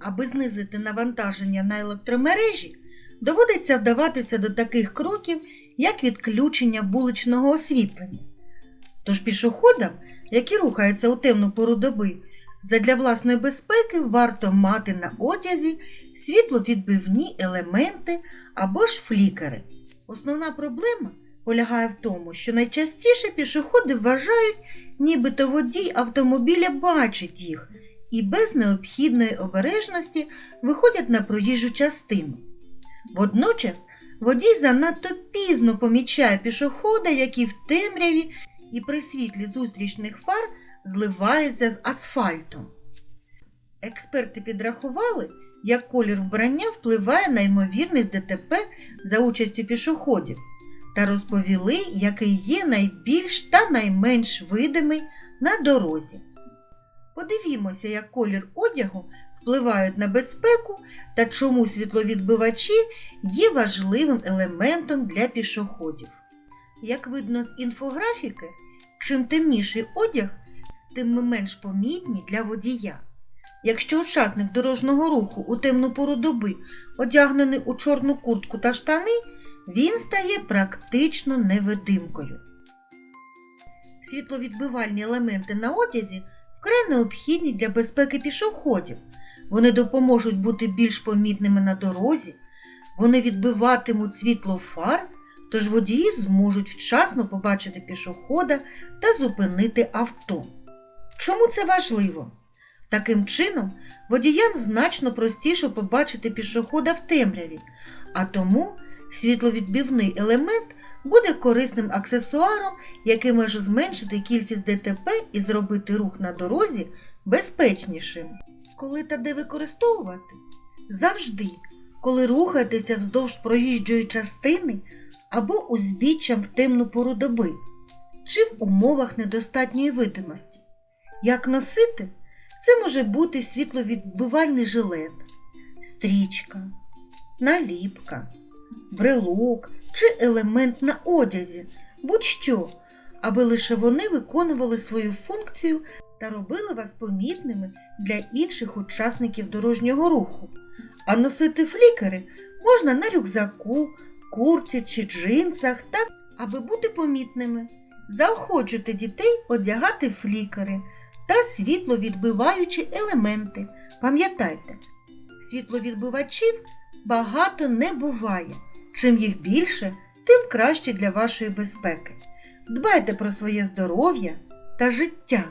Аби знизити навантаження на електромережі, доводиться вдаватися до таких кроків, як відключення вуличного освітлення. Тож пішоходам, які рухаються у темну пору доби, задля власної безпеки варто мати на одязі світловідбивні елементи або ж флікери. Основна проблема полягає в тому, що найчастіше пішоходи вважають, нібито водій автомобіля бачить їх і без необхідної обережності виходять на проїжджу частину. Водночас водій занадто пізно помічає пішохода, який в темряві і при світлі зустрічних фар зливається з асфальтом. Експерти підрахували, як колір вбрання впливає на ймовірність ДТП за участю пішоходів, та розповіли, який є найбільш та найменш видимий на дорозі. Подивімося, як колір одягу впливають на безпеку та чому світловідбивачі є важливим елементом для пішоходів. Як видно з інфографіки, чим темніший одяг, тим ми менш помітні для водія. Якщо учасник дорожнього руху у темну пору доби одягнений у чорну куртку та штани, він стає практично невидимкою. Світловідбивальні елементи на одязі вкрай необхідні для безпеки пішоходів. Вони допоможуть бути більш помітними на дорозі, вони відбиватимуть світло фар, тож водії зможуть вчасно побачити пішохода та зупинити авто. Чому це важливо? Таким чином, водіям значно простіше побачити пішохода в темряві, а тому світловідбивний елемент буде корисним аксесуаром, який може зменшити кількість ДТП і зробити рух на дорозі безпечнішим. Коли та де використовувати? Завжди, коли рухаєтеся вздовж проїжджої частини або узбіччям в темну пору доби, чи в умовах недостатньої видимості. Як носити? Це може бути світловідбивальний жилет, стрічка, наліпка, брелок чи елемент на одязі, будь-що, аби лише вони виконували свою функцію та робили вас помітними для інших учасників дорожнього руху. А носити флікери можна на рюкзаку, курці чи джинсах, так, аби бути помітними. Заохочуйте дітей одягати флікери та світловідбиваючі елементи. Пам'ятайте, світловідбивачів багато не буває. Чим їх більше, тим краще для вашої безпеки. Дбайте про своє здоров'я та життя.